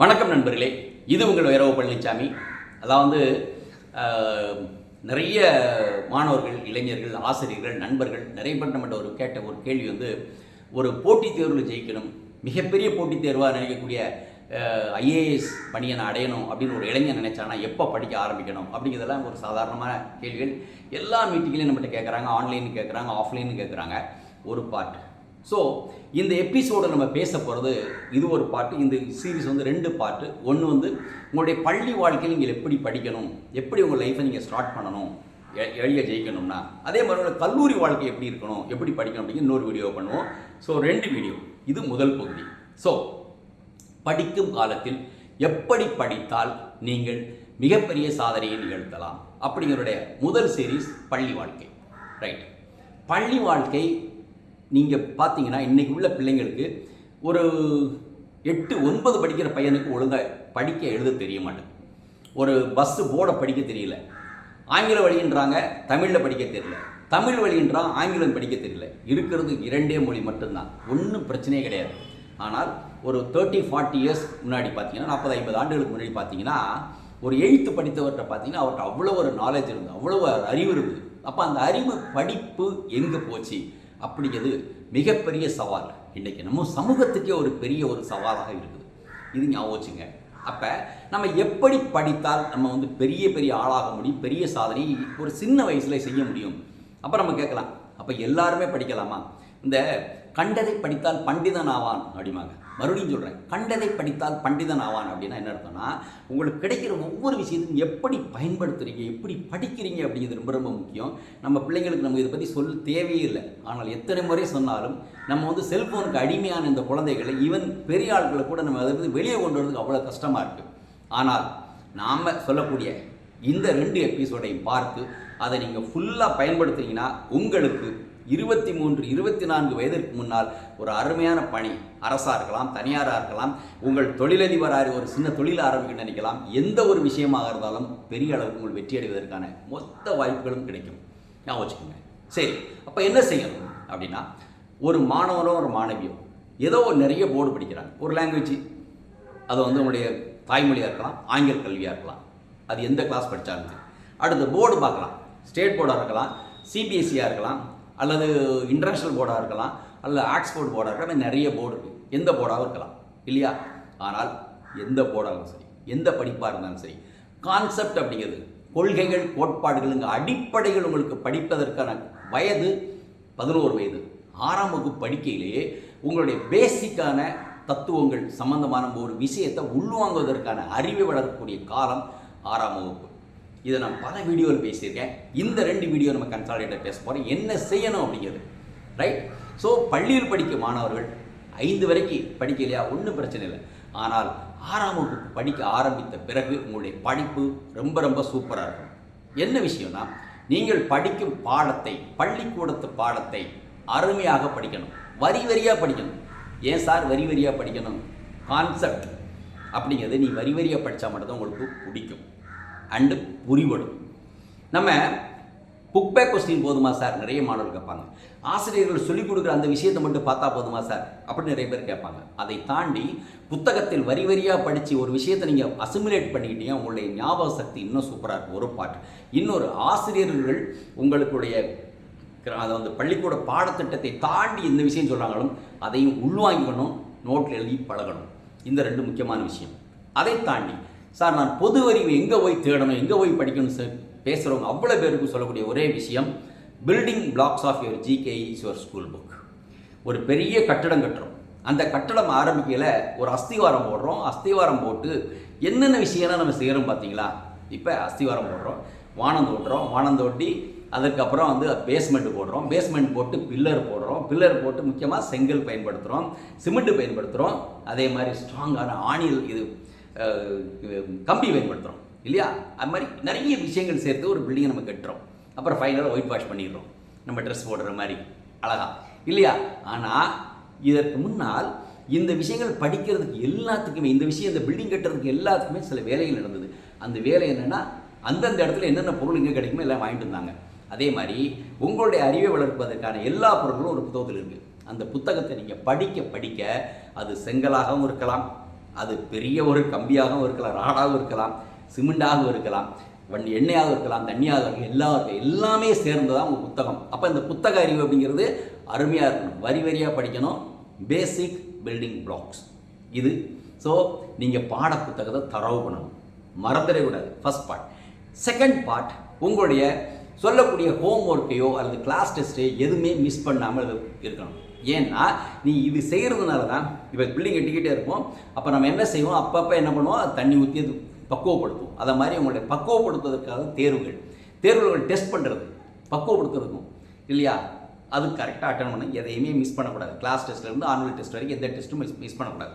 வணக்கம் நண்பர்களே. இது உங்கள் வைரவ பழனிசாமி அதாவது நிறைய மாணவர்கள் இளைஞர்கள் ஆசிரியர்கள் நண்பர்கள் நிறைய பேர் நம்மகிட்ட ஒரு கேட்ட ஒரு கேள்வி வந்து ஒரு போட்டித் தேர்வில் ஜெயிக்கணும் மிகப்பெரிய போட்டித் தேர்வாக நினைக்கக்கூடிய ஐஏஎஸ் பணியை நான் அடையணும் அப்படின்னு ஒரு இளைஞர் நினைச்சானா எப்போ படிக்க ஆரம்பிக்கணும் அப்படிங்கிறதெல்லாம் ஒரு சாதாரணமான கேள்விகள். எல்லா மீட்டிங்லையும் நம்மகிட்ட கேட்குறாங்க ஆன்லைன் கேட்குறாங்க ஆஃப்லைன் கேட்குறாங்க ஒரு பார்ட் ஸோ இந்த எபிசோடு நம்ம பேச போகிறது இது ஒரு பாட்டு. இந்த சீரிஸ் வந்து ரெண்டு பாட்டு. ஒன்று வந்து உங்களுடைய பள்ளி வாழ்க்கையில் நீங்கள் எப்படி படிக்கணும்? எப்படி உங்கள் லைஃப்பை நீங்கள் ஸ்டார்ட் பண்ணணும்? எ- எளிய ஜெயிக்கணும்னா. அதே மாதிரி உங்கள் கல்லூரி வாழ்க்கை எப்படி இருக்கணும்? எப்படி படிக்கணும் அப்படிங்கிற இன்னொரு வீடியோ பண்ணுவோம். ஸோ ரெண்டு வீடியோ இது முதல் பகுதி. ஸோ படிக்கும் காலத்தில் எப்படி படித்தால் நீங்கள் மிகப்பெரிய சாதனையை நிகழ்த்தலாம்? அப்படிங்கிறடைய முதல் சீரீஸ் பள்ளி வாழ்க்கை. ரைட் பள்ளி வாழ்க்கை நீங்கள் பார்த்தீங்கன்னா இன்றைக்கி உள்ள பிள்ளைங்களுக்கு ஒரு எட்டு ஒன்பது படிக்கிற பையனுக்கு ஒழுங்காக படிக்க எழுத தெரிய மாட்டேன் ஒரு பஸ்ஸு போர்டை படிக்க தெரியல. ஆங்கில வழின்றாங்க தமிழில் படிக்க தெரியல. தமிழ் வழின்றான் ஆங்கிலம் படிக்க தெரியல. இருக்கிறது இரண்டே மொழி மட்டும்தான். ஒன்றும் பிரச்சனையே கிடையாது. ஆனால் ஒரு தேர்ட்டி ஃபார்ட்டி இயர்ஸ் முன்னாடி பார்த்தீங்கன்னா நாற்பது ஐம்பது ஆண்டுகளுக்கு முன்னாடி பார்த்தீங்கன்னா ஒரு எழுத்து படித்தவர்கிட்ட பார்த்தீங்கன்னா அவர்கிட்ட அவ்வளோ ஒரு நாலேஜ் இருந்தது அவ்வளோ அறிவு இருக்குது. அப்போ அந்த அறிவு படிப்பு எங்கே போச்சு? அப்படிங்கிறது மிகப்பெரிய சவால். இன்றைக்கி நம்ம சமூகத்துக்கே ஒரு பெரிய ஒரு சவாலாக இருக்குது. இது ஞாபகம் அப்போ நம்ம எப்படி படித்தால் நம்ம வந்து பெரிய பெரிய ஆளாக முடியும் பெரிய சாதனை ஒரு சின்ன வயசில் செய்ய முடியும்? அப்போ நம்ம கேட்கலாம். அப்போ எல்லாருமே படிக்கலாமா? இந்த கண்டதை படித்தால் பண்டிதன் ஆவான் அப்படிம்பாங்க. மறுபடியும் சொல்கிறேன் கண்டதை படித்தால் பண்டிதன் ஆவான் அப்படின்னா என்ன அர்த்தம்னா உங்களுக்கு கிடைக்கிற ஒவ்வொரு விஷயத்தையும் எப்படி பயன்படுத்துறீங்க எப்படி படிக்கிறீங்க அப்படிங்கிறது ரொம்ப ரொம்ப முக்கியம். நம்ம பிள்ளைங்களுக்கு நம்ம இதை பற்றி சொல்ல தேவையே இல்லை. ஆனால் எத்தனை முறை சொன்னாலும் நம்ம வந்து செல்ஃபோனுக்கு அடிமையான இந்த குழந்தைகளை ஈவன் பெரிய ஆட்களை கூட நம்ம அதை பற்றி வெளியே கொண்டு வரதுக்கு அவ்வளோ கஷ்டமாக இருக்குது ஆனால் நாம் சொல்லக்கூடிய இந்த ரெண்டு எபிசோடையும் பார்த்து அதை நீங்கள் ஃபுல்லாக பயன்படுத்துகிறீங்கன்னா உங்களுக்கு இருபத்தி மூன்று இருபத்தி நான்கு வயதிற்கு முன்னால் ஒரு அருமையான பணி. அரசாக இருக்கலாம் தனியாராக இருக்கலாம் உங்கள் தொழிலதிபராக ஒரு சின்ன தொழில் ஆரம்பிக்க நினைக்கலாம். எந்த ஒரு விஷயமாக இருந்தாலும் பெரிய அளவுக்கு உங்கள் வெற்றி அடைவதற்கான மொத்த வாய்ப்புகளும் கிடைக்கும். ஞாபகம் வச்சுக்கோங்க. சரி அப்போ என்ன செய்யணும் அப்படின்னா ஒரு மாணவனோ ஒரு மாணவியோ ஏதோ நிறைய போர்டு படிக்கிறாங்க. ஒரு லாங்குவேஜ் அது வந்து உங்களுடைய தாய்மொழியாக இருக்கலாம் ஆங்கில கல்வியாக இருக்கலாம். அது எந்த கிளாஸ் படித்தாலும் அடுத்து போர்டு பார்க்கலாம். ஸ்டேட் போர்டாக இருக்கலாம் சிபிஎஸ்சியாக இருக்கலாம் அல்லது இன்டர்நேஷ்னல் போர்டாக இருக்கலாம் அல்லது ஆக்ஸ்போர்ட் போர்டாக இருக்கலாம் நிறைய போர்டு இருக்குது எந்த போர்டாகவும் இருக்கலாம் இல்லையா? ஆனால் எந்த போர்டாகவும் சரி எந்த படிப்பாக இருந்தாலும் சரி கான்செப்ட் அப்படிங்கிறது கொள்கைகள் கோட்பாடுகளுங்க அடிப்படைகள் உங்களுக்கு படிப்பதற்கான வயது பதினோரு வயது. ஆறாம் வகுப்பு படிக்கையிலேயே உங்களுடைய பேசிக்கான தத்துவங்கள் சம்பந்தமான ஒரு விஷயத்தை உள்வாங்குவதற்கான அறிவை வளரக்கூடிய காலம் ஆறாம் வகுப்பு. இதை நான் பல வீடியோவில் பேசியிருக்கேன். இந்த ரெண்டு வீடியோ நம்ம கன்சாலிடேட் பேச போகிறோம் என்ன செய்யணும் அப்படிங்கிறது. ரைட் ஸோ பள்ளியில் படிக்கும் மாணவர்கள் ஐந்து வரைக்கும் படிக்கலையா ஒன்றும் பிரச்சனை இல்லை. ஆனால் ஆறாம் வகுப்பு படிக்க ஆரம்பித்த பிறகு உங்களுடைய படிப்பு ரொம்ப ரொம்ப சூப்பராக இருக்கும். என்ன விஷயம்னா நீங்கள் படிக்கும் பாடத்தை பள்ளிக்கூடத்து பாடத்தை அருமையாக படிக்கணும். வரி வரியாக படிக்கணும். ஏன் சார் வரி வரியாக படிக்கணும்? கான்செப்ட் அப்படிங்கிறது நீ வரி வரியாக படித்தா மட்டும்தான் உங்களுக்கு பிடிக்கும். அண்டு புரிபடும் நம்ம புக் பேக் கொஸ்டின் போதுமா சார் நிறைய மாணவர்கள் கேட்பாங்க. ஆசிரியர்கள் சொல்லிக் கொடுக்குற அந்த விஷயத்தை மட்டும் பார்த்தா போதுமா சார் அப்படின்னு நிறைய பேர் கேட்பாங்க. அதை தாண்டி புத்தகத்தில் வரி வரியாக படித்து ஒரு விஷயத்தை நீங்கள் அசிமுலேட் பண்ணிக்கிட்டீங்க உங்களுடைய ஞாபக சக்தி இன்னும் சூப்பராக இருக்கும் ஒரு பாட்டு. இன்னொரு ஆசிரியர்கள் உங்களுடைய அதை வந்து பள்ளிக்கூட பாடத்திட்டத்தை தாண்டி எந்த விஷயம் சொல்கிறாங்களும் அதையும் உள்வாங்கிக்கணும் நோட்டில் எழுதி பழகணும். இந்த ரெண்டு முக்கியமான விஷயம். அதை தாண்டி சார் நான் பொது அறிவு எங்கே போய் தேடணும் எங்கே போய் படிக்கணும் சார் பேசுகிறவங்க அவ்வளோ பேருக்கு சொல்லக்கூடிய ஒரே விஷயம் building blocks of your GK is your school book ஒரு பெரிய கட்டடம் கட்டுறோம். அந்த கட்டடம் ஆரம்பிக்கையில் ஒரு அஸ்திவாரம் போடுறோம். அஸ்திவாரம் போட்டு என்னென்ன விஷயம்லாம் நம்ம செய்கிறோம் பார்த்தீங்களா? இப்போ அஸ்திவாரம் போடுறோம். வானம் தோட்டுறோம் வானம் தோட்டி அதுக்கப்புறம் வந்து பேஸ்மெண்ட் போடுறோம். பேஸ்மெண்ட் போட்டு பில்லர் போடுறோம். பில்லர் போட்டு முக்கியமாக செங்கல் பயன்படுத்துகிறோம் சிமெண்ட் பயன்படுத்துகிறோம் அதே மாதிரி ஸ்ட்ராங்கான ஆணில் இது கம்பி பயன்படுத்துகிறோம் இல்லையா? அது மாதிரி நிறைய விஷயங்கள் சேர்த்து ஒரு பில்டிங்கை நம்ம கட்டுறோம். அப்புறம் ஃபைனலாக ஒயிட் வாஷ் பண்ணிடுறோம். நம்ம ட்ரெஸ் போடுற மாதிரி அழகா. இல்லையா? ஆனால் இதற்கு முன்னால் இந்த விஷயங்கள் படிக்கிறதுக்கு எல்லாத்துக்குமே இந்த விஷயம் இந்த பில்டிங் கட்டுறதுக்கு எல்லாத்துக்குமே சில வேலைகள் நடந்தது. அந்த வேலை என்னென்னா அந்தந்த இடத்துல என்னென்ன பொருள் எங்கே கிடைக்குமோ எல்லாம் வாங்கிட்டு இருந்தாங்க அதே மாதிரி உங்களுடைய அறிவை வளர்ப்பதற்கான எல்லா பொருட்களும் ஒரு புத்தகத்தில் இருக்குது அந்த புத்தகத்தை நீங்கள் படிக்க படிக்க அது செங்கலாகவும் இருக்கலாம் அது பெரிய ஒரு கம்பியாகவும் இருக்கலாம் ராடாகவும் இருக்கலாம் சிமெண்டாகவும் இருக்கலாம் வண்டி எண்ணெயாகவும் இருக்கலாம் தண்ணியாக இருக்கலாம் எல்லாருக்கும் எல்லாமே சேர்ந்து தான் உங்கள் புத்தகம். அப்போ இந்த புத்தக அறிவு அப்படிங்கிறது அருமையாக இருக்கணும். வரி வரியாக படிக்கணும். பேசிக் பில்டிங் பிளாக்ஸ் இது. ஸோ நீங்கள் பாட புத்தகத்தை தரவு பண்ணணும். மறந்துடக்கூடாது ஃபர்ஸ்ட் பார்ட் செகண்ட் பார்ட் உங்களுடைய சொல்லக்கூடிய ஹோம் ஒர்க்கையோ அல்லது கிளாஸ் டெஸ்ட்டையோ எதுவுமே மிஸ் பண்ணாமல் இருக்கணும். ஏன்னா நீ இது செய்கிறதுனால தான் இப்போ பில்டிங் கட்டிக்கிட்டே இருப்போம். அப்போ நம்ம என்ன செய்வோம்? அப்பப்போ என்ன பண்ணுவோம்? அது தண்ணி ஊற்றி அது பக்குவப்படுத்துவோம் அதை மாதிரி உங்களுடைய பக்குவப்படுத்துவதற்காக தேர்வுகள். தேர்வுகள் டெஸ்ட் பண்ணுறது பக்குவப்படுத்துறதுக்கும் இல்லையா? அது கரெக்டாக அட்டன் பண்ண எதையுமே மிஸ் பண்ணக்கூடாது. கிளாஸ் டெஸ்ட்லேருந்து ஆனுவல் டெஸ்ட் வரைக்கும் எந்த டெஸ்ட்டும் மிஸ் மிஸ் பண்ணக்கூடாது.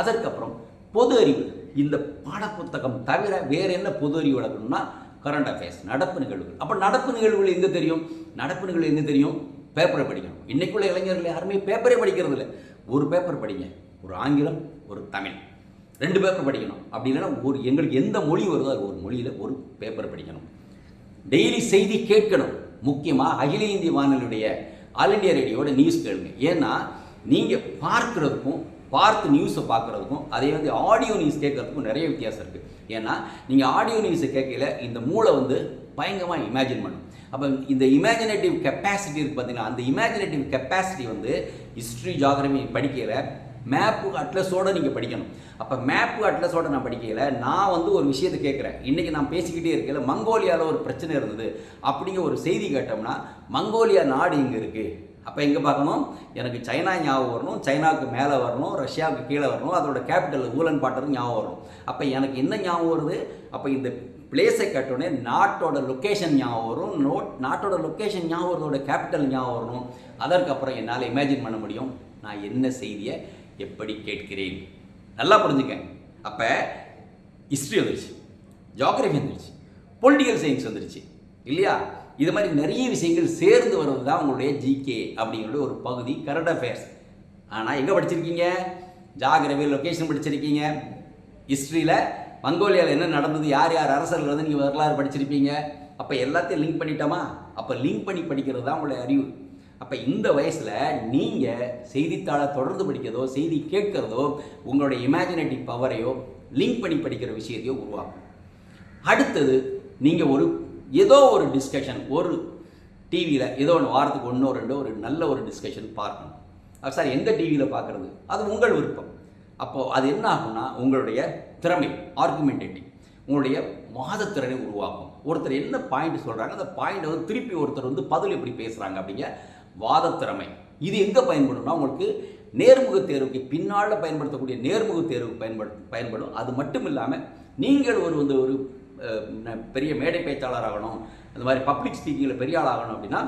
அதற்கப்புறம் பொது அறிவு. இந்த பாடப்புத்தகம் தவிர வேறு என்ன பொது அறிவு வளர்க்கணும்னா கரண்ட் அஃபேர்ஸ் நடப்பு நிகழ்வுகள். அப்போ நடப்பு நிகழ்வுகள் எங்கே தெரியும்? நடப்பு நிகழ்வு எங்கே தெரியும்? பேப்பரை படிக்கணும். இன்னைக்குள்ள இளைஞர்கள் யாருமே பேப்பரே படிக்கிறது இல்லை ஒரு பேப்பர் படிங்க. ஒரு ஆங்கிலம் ஒரு தமிழ். ரெண்டு பேப்பர் படிக்கணும். அப்படி இல்லைன்னா ஒரு எங்களுக்கு எந்த மொழி வருதோ அது ஒரு மொழியில் ஒரு பேப்பர் படிக்கணும். டெய்லி செய்தி கேட்கணும். முக்கியமாக அகில இந்திய வானொலியுடைய ஆல் இண்டியா ரேடியோட நியூஸ் கேளுங்க. ஏன்னா நீங்கள் பார்க்குறதுக்கும் பார்த்து நியூஸை பார்க்குறதுக்கும் அதே வந்து ஆடியோ நியூஸ் கேட்கறதுக்கும் நிறைய வித்தியாசம் இருக்குது ஏன்னா நீங்கள் ஆடியோ நியூஸை கேட்கல இந்த மூளை வந்து பயங்கரமாக இமேஜின் பண்ணும். அப்போ இந்த இமேஜினேட்டிவ் கெப்பாசிட்டி இருக்குது பார்த்தீங்கன்னா அந்த இமேஜினேட்டிவ் கெப்பாசிட்டி வந்து ஹிஸ்ட்ரி ஜாகிரபி படிக்கையில் மேப்பு அட்லஸோடு நீங்கள் படிக்கணும். அப்போ மேப்பு அட்லஸோட நான் படிக்கல நான் வந்து ஒரு விஷயத்தை கேட்குறேன். இன்றைக்கி நான் பேசிக்கிட்டே இருக்கல மங்கோலியாவில் ஒரு பிரச்சனை இருந்தது. அப்படிங்கிற ஒரு செய்தி கேட்டோம்னா மங்கோலியா நாடு இங்கே இருக்குது அப்போ எங்கே பார்க்கணும்? எனக்கு சைனா ஞாபகம் வரணும் சைனாவுக்கு மேலே வரணும் ரஷ்யாவுக்கு கீழே வரணும் அதோட கேபிட்டல் ஊலன் பாட்டரும் ஞாபகம் வரணும். அப்போ எனக்கு என்ன ஞாபகம் வருது? அப்போ இந்த பிளேஸை கேட்டோடனே நாட்டோட லொக்கேஷன் ஞாபகம் வரும் நோட் நாட்டோட லொக்கேஷன் ஞாபகம் வரதோட கேபிட்டல் ஞாபகம் வரணும். அதற்கப்புறம் என்னால் இமேஜின் பண்ண முடியும். நான் என்ன செய்தியை எப்படி கேட்கிறேன்? நல்லா புரிஞ்சுக்க. அப்போ ஹிஸ்ட்ரி வந்துருச்சு. ஜாகிரபி வந்துருச்சு. பொலிட்டிக்கல் சயின்ஸ் வந்துருச்சு. இல்லையா? இது மாதிரி நிறைய விஷயங்கள் சேர்ந்து வர்றது தான் உங்களுடைய ஜிகே அப்படிங்கிற ஒரு பகுதி கரண்ட் அஃபேர்ஸ் ஆனால் எங்கே படிச்சிருக்கீங்க? ஜாகிரபி லொக்கேஷன் படிச்சிருக்கீங்க. ஹிஸ்ட்ரியில் மங்கோலியாவில் என்ன நடந்தது யார் யார் அரசர்கள் வந்து நீங்கள் வரலாறு படிச்சிருப்பீங்க. அப்போ எல்லாத்தையும் லிங்க் பண்ணிட்டோமா? அப்போ லிங்க் பண்ணி படிக்கிறது தான் உங்களுடைய அறிவு. அப்போ இந்த வயசில் நீங்கள் செய்தித்தாளை தொடர்ந்து படிக்கிறதோ செய்தி கேட்குறதோ உங்களுடைய இமேஜினேட்டிவ் பவரையோ லிங்க் பண்ணி படிக்கிற விஷயத்தையோ உருவாக்கும். அடுத்தது நீங்கள் ஒரு ஏதோ ஒரு டிஸ்கஷன் ஒரு டிவியில் ஏதோ ஒன்று வாரத்துக்கு ஒன்றோ ரெண்டோ ஒரு நல்ல ஒரு டிஸ்கஷன் பார்க்கணும். அது சார் எந்த டிவியில் பார்க்குறது? அது உங்கள் விருப்பம். அப்போது அது என்ன ஆகும்னா உங்களுடைய திறமை ஆர்குமெண்டேட்டிவ் உங்களுடைய வாதத்திறனை உருவாக்கும். ஒருத்தர் என்ன பாயிண்ட் சொல்கிறாங்க அந்த பாயிண்ட் வந்து திருப்பி ஒருத்தர் வந்து பதில் எப்படி பேசுகிறாங்க அப்படிங்க வாதத்திறமை. இது எங்கே பயன்படும்னா உங்களுக்கு நேர்முக தேர்வுக்கு பின்னால் பயன்படுத்தக்கூடிய நேர்முக தேர்வுக்கு பயன்படு பயன்படும். அது மட்டும் இல்லாமல் நீங்கள் ஒரு வந்து ஒரு பெரிய மேடை பேச்சாளர் ஆகணும். அந்த மாதிரி பப்ளிக் ஸ்பீக்கிங்கில் பெரிய ஆள் ஆகணும் அப்படின்னா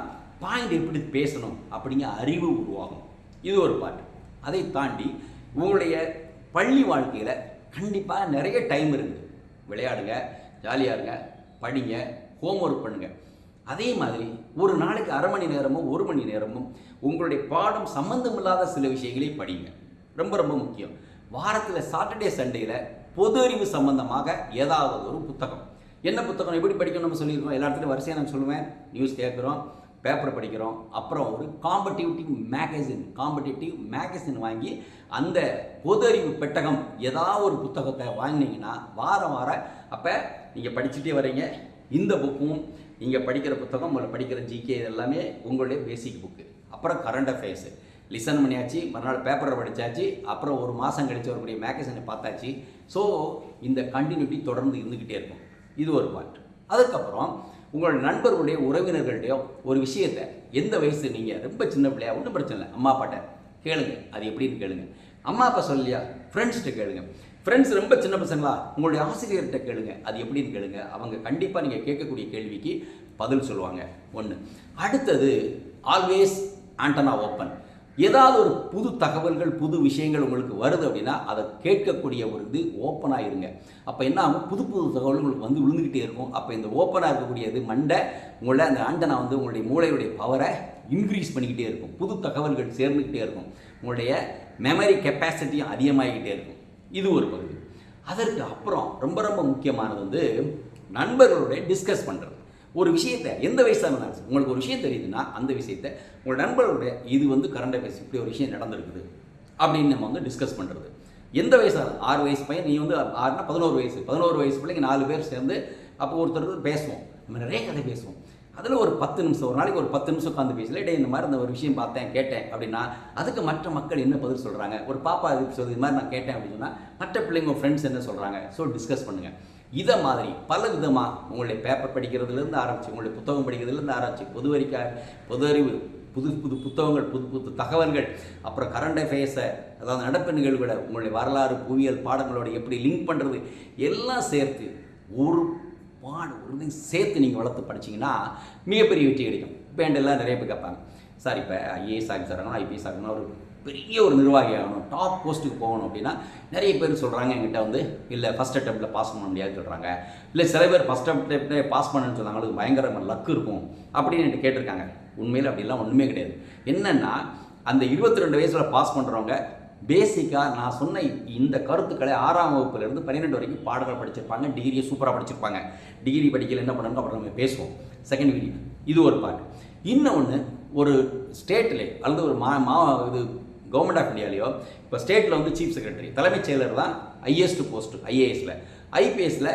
பாயிண்ட் எப்படி பேசணும் அப்படிங்கிற அறிவு உருவாகும். இது ஒரு பாட்டு அதை தாண்டி உங்களுடைய பள்ளி வாழ்க்கையில் கண்டிப்பாக நிறைய டைம் இருக்குது விளையாடுங்க ஜாலியாக இருங்க படிங்க ஹோம்ஒர்க் பண்ணுங்க. அதே மாதிரி ஒரு நாளைக்கு அரை மணி நேரமும் ஒரு மணி நேரமும் உங்களுடைய பாடம் சம்மந்தமில்லாத சில விஷயங்களையும் படிங்க. ரொம்ப ரொம்ப முக்கியம். வாரத்தில் சாட்டர்டே சண்டேல பொது அறிவு சம்பந்தமாக ஏதாவது ஒரு புத்தகம். என்ன புத்தகம்? எப்படி படிக்கணும் நம்ம சொல்லியிருக்கோம் எல்லா இடத்துலையும் வரிசையாக நான் சொல்லுவேன். நியூஸ் கேட்குறோம் பேப்பர் படிக்கிறோம் அப்புறம் ஒரு காம்படிட்டிவ் மேகசின் காம்படிட்டிவ் மேகசின் வாங்கி அந்த பொது அறிவு பெட்டகம் ஏதாவது ஒரு புத்தகத்தை வாங்கினீங்கன்னா வாரம் வாரம் அப்போ நீங்கள் படிச்சுட்டே வரீங்க இந்த புக்கும் நீங்கள் படிக்கிற புத்தகம் உங்களை படிக்கிற ஜிகே இது எல்லாமே உங்களுடைய பேசிக் புக்கு அப்புறம் கரண்ட் அஃபேர்ஸு லிசன் பண்ணியாச்சு மறுநாள் பேப்பரை படித்தாச்சு அப்புறம் ஒரு மாதம் கழிச்சு வரக்கூடிய மேகசினை பார்த்தாச்சு. ஸோ இந்த கண்டினியூட்டி தொடர்ந்து இருந்துக்கிட்டே இருக்கும். இது ஒரு பாயிண்ட் அதுக்கப்புறம் உங்களோட நண்பர்களுடைய உறவினர்களுடைய ஒரு விஷயத்தை எந்த வயசு நீங்கள் ரொம்ப சின்ன பிள்ளையா ஒன்றும் பிரச்சனை இல்லை. அம்மா அப்பாட்ட கேளுங்க. அது எப்படின்னு கேளுங்க. அம்மா அப்பா சொல்லியா ஃப்ரெண்ட்ஸ்கிட்ட கேளுங்க. ஃப்ரெண்ட்ஸ் ரொம்ப சின்ன பசங்களா? உங்களுடைய ஆசிரியர்கிட்ட கேளுங்க. அது எப்படின்னு கேளுங்க. அவங்க கண்டிப்பாக நீங்கள் கேட்கக்கூடிய கேள்விக்கு பதில் சொல்லுவாங்க. ஒன்று அடுத்தது ஆல்வேஸ் ஆண்டனா ஓப்பன் ஏதாவது ஒரு புது தகவல்கள் புது விஷயங்கள் உங்களுக்கு வருது அப்படின்னா அதை கேட்கக்கூடிய ஒரு இது ஓப்பனாக இருங்க அப்போ என்ன ஆகும்? புது புது தகவல்கள் உங்களுக்கு வந்து விழுந்துக்கிட்டே இருக்கும். அப்போ இந்த ஓப்பனாக இருக்கக்கூடியது மண்டை உங்களை அந்த ஆண்டனா வந்து உங்களுடைய மூளையுடைய பவரை இன்க்ரீஸ் பண்ணிக்கிட்டே இருக்கும். புது தகவல்கள் சேர்ந்துக்கிட்டே இருக்கும். உங்களுடைய மெமரி கெப்பாசிட்டியும் அதிகமாகிக்கிட்டே இருக்கும். இது ஒரு பகுதி. அதற்கு அப்புறம் ரொம்ப ரொம்ப முக்கியமானது வந்து நண்பர்களுடைய டிஸ்கஸ் பண்ணுறது ஒரு விஷயத்தை எந்த வயசாக இருந்தாலும் சரி, உங்களுக்கு ஒரு விஷயம் தெரியுதுன்னா அந்த விஷயத்தை உங்கள் நண்பர்களுடைய இது வந்து கரண்ட் அஃபேர்ஸ் இப்படி ஒரு விஷயம் நடந்திருக்குது அப்படின்னு நம்ம வந்து டிஸ்கஸ் பண்ணுறது எந்த வயசாக ஆறு வயசு பையன் நீ வந்து ஆறுனா பதினோரு வயசு பதினோரு வயசு பிள்ளைங்க நாலு பேர் சேர்ந்து அப்போ ஒருத்தர் பேசுவோம். நம்ம நிறைய கதை பேசுவோம். அதில் ஒரு பத்து நிமிஷம் ஒரு நாளைக்கு ஒரு பத்து நிமிஷம் உட்காந்து பேசல டே இந்த மாதிரி இந்த ஒரு விஷயம் பார்த்தேன் கேட்டேன் அப்படின்னா அதுக்கு மற்ற மக்கள் என்ன பதில் சொல்கிறாங்க ஒரு பாப்பா இது சொல்லுது? இது மாதிரி நான் கேட்டேன் அப்படின்னு சொன்னால் மற்ற பிள்ளைங்க ஃப்ரெண்ட்ஸ் என்ன சொல்கிறாங்க ஸோ டிஸ்கஸ் பண்ணுங்கள் இதை மாதிரி பல விதமாக உங்களுடைய பேப்பர் படிக்கிறதுலேருந்து ஆரம்பிச்சு உங்களுடைய புத்தகம் படிக்கிறதுலேருந்து ஆரம்பிச்சு பொது அறிக்கை பொது அறிவு புது புது புத்தகங்கள் புது புது தகவல்கள் அப்புறம் கரண்ட் அஃபேர்ஸை அதாவது நடப்பு நிகழ்வுகளை உங்களுடைய வரலாறு புவியியல் பாடங்களோட எப்படி லிங்க் பண்ணுறது எல்லாம் சேர்த்து ஒரு பாடு ஒருதையும் சேர்த்து நீங்கள் வளர்த்து படிச்சீங்கன்னா மிகப்பெரிய வெற்றி கிடைக்கும். இப்போ எல்லாம் நிறைய பேர் கேட்பாங்க. சார் இப்போ ஐஏஎஸ் ஆஃபீஸர் ஆகணும் ஐபிஎஸ் ஆகணும் ஒரு பெரிய ஒரு நிர்வாகி ஆகணும். டாப் போஸ்ட்டுக்கு போகணும் அப்படின்னா நிறைய பேர் சொல்கிறாங்க என்கிட்ட வந்து இல்லை ஃபஸ்ட் அட்டம்ப்டில் பாஸ் பண்ண முடியாதுன்னு சொல்கிறாங்க இல்லை சில பேர் ஃபஸ்ட் அட்டம்ப்டே பாஸ் பண்ணுன்னு சொன்னாங்க அவங்களுக்கு பயங்கரமாக லக் இருக்கும். அப்படின்னு என்கிட்ட கேட்டிருக்காங்க. உண்மையில் அப்படிலாம் ஒன்றுமே கிடையாது. என்னென்னா அந்த இருபத்தி ரெண்டு வயசில் பாஸ் பண்ணுறவங்க பேசிக்காக நான் சொன்ன இந்த கருத்துக்களை ஆறாம் வகுப்புலேருந்து பன்னிரெண்டு வரைக்கும் பாடங்கள் படிச்சிருப்பாங்க டிகிரியை சூப்பராக படிச்சிருப்பாங்க. டிகிரி படிக்கல என்ன பண்ணணும் அப்புறம் நம்ம பேசுவோம். செகண்ட் வீடியோ இது ஒரு பார்ட் இன்னொன்று ஒரு ஸ்டேட்டில் அல்லது ஒரு மா மா இது கவர்மெண்ட் ஆஃப் இந்தியாலேயோ இப்போ ஸ்டேட்டில் வந்து சீஃப் செக்ரட்டரி தலைமைச் செயலர் தான் ஐஎஸ்ட் போஸ்ட் ஐஏஎஸில் ஐபிஎஸ்சில்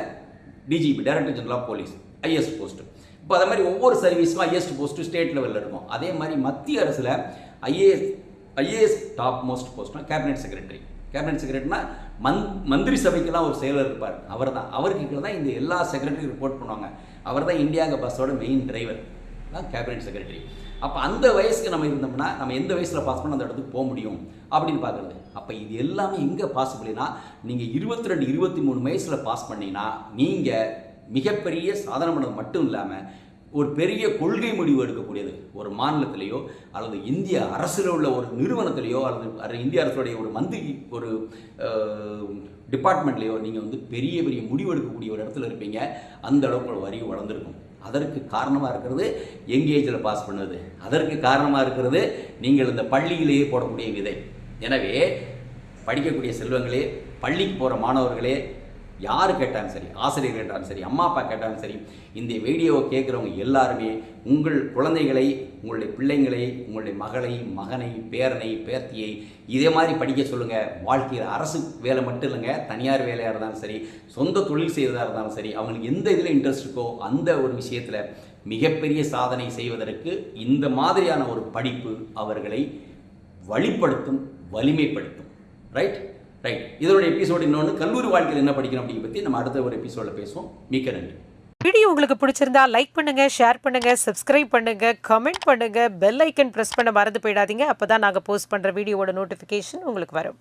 DGP director general of police highest post இப்போ அதே மாதிரி ஒவ்வொரு சர்வீஸும் ஹையஸ்ட் போஸ்ட்டு ஸ்டேட் லெவலில் இருக்கும். அதே மாதிரி மத்திய அரசில் ஐஏஎஸ் ஐஏஎஸ் டாப் மோஸ்ட் போஸ்ட்னா கேபினெட் செக்ரட்டரி கேபினெட் செக்ரட்டரினா மந் மந்திரி சபைக்கெல்லாம் ஒரு செயலர் இருப்பார். அவர் தான். அவருக்கு கீழே தான் இந்த எல்லா செக்ரட்டரியும் ரிப்போர்ட் பண்ணுவாங்க. அவர் தான் இந்தியாங்க பஸ்ஸோட மெயின் டிரைவர் தான் கேபினெட் செக்ரட்டரி அப்போ அந்த வயசுக்கு நம்ம இருந்தோம்னா நம்ம எந்த வயசில் பாஸ் பண்ண அந்த இடத்துக்கு போக முடியும் அப்படின்னு பார்க்குறது. அப்போ இது எல்லாமே எங்கே பாசிபிள்னா நீங்கள் இருபத்தி ரெண்டு இருபத்தி மூணு வயசில் பாஸ் பண்ணீங்கன்னா நீங்கள் மிகப்பெரிய சாதனை பண்ணது மட்டும் இல்லாமல் ஒரு பெரிய கொள்கை முடிவு எடுக்கக்கூடியது. ஒரு மாநிலத்திலேயோ அல்லது இந்திய அரசில் உள்ள ஒரு நிறுவனத்திலேயோ அல்லது அர- இந்திய அரசுடைய ஒரு மந்திரி ஒரு டிபார்ட்மெண்ட்லேயோ நீங்கள் வந்து பெரிய பெரிய முடிவு எடுக்கக்கூடிய ஒரு இடத்துல இருப்பீங்க. அந்த அளவுக்கு ஒரு வரி வளர்ந்துருக்கும். அதற்கு காரணமாக இருக்கிறது யங் ஏஜில் பாஸ் பண்ணுது. அதற்கு காரணமாக இருக்கிறது நீங்கள் இந்த பள்ளியிலேயே போடக்கூடிய விதை. எனவே படிக்கக்கூடிய செல்வங்களே பள்ளிக்கு போகிற மாணவர்களே யார் கேட்டாலும் சரி ஆசிரியர் கேட்டாலும் சரி அம்மா அப்பா கேட்டாலும் சரி இந்த வீடியோவை கேட்குறவங்க எல்லாருமே உங்கள் குழந்தைகளை உங்களுடைய பிள்ளைங்களை உங்களுடைய மகளை மகனை பேரனை பேத்தியை இதே மாதிரி படிக்க சொல்லுங்கள் வாழ்க்கையில் அரசு வேலை மட்டும் இல்லைங்க தனியார் வேலையாக இருந்தாலும் சரி சொந்த தொழில் செய்வதாக இருந்தாலும் சரி அவங்களுக்கு எந்த இதில் இன்ட்ரெஸ்ட் இருக்கோ அந்த ஒரு விஷயத்தில் மிகப்பெரிய சாதனை செய்வதற்கு இந்த மாதிரியான ஒரு படிப்பு அவர்களை வழிப்படுத்தும் வலிமைப்படுத்தும். ரைட் ரைட் இதோட எபிசோடு இன்னொன்று கல்லூரி வாழ்க்கையில் என்ன படிக்கணும் அப்படிங்கிறத பற்றி நம்ம அடுத்த ஒரு எபிசோடில் பேசுவோம். மிக்க நன்றி. வீடியோ உங்களுக்கு பிடிச்சிருந்தா லைக் பண்ணுங்க ஷேர் பண்ணுங்க சப்ஸ்கிரைப் பண்ணுங்க கமெண்ட் பண்ணுங்க பெல் ஐக்கன் பிரஸ் பண்ண மறந்து போயிடாதீங்க. அப்பதான் நாங்கள் போஸ்ட் பண்ணுற வீடியோவோட நோட்டிஃபிகேஷன் உங்களுக்கு வரும்.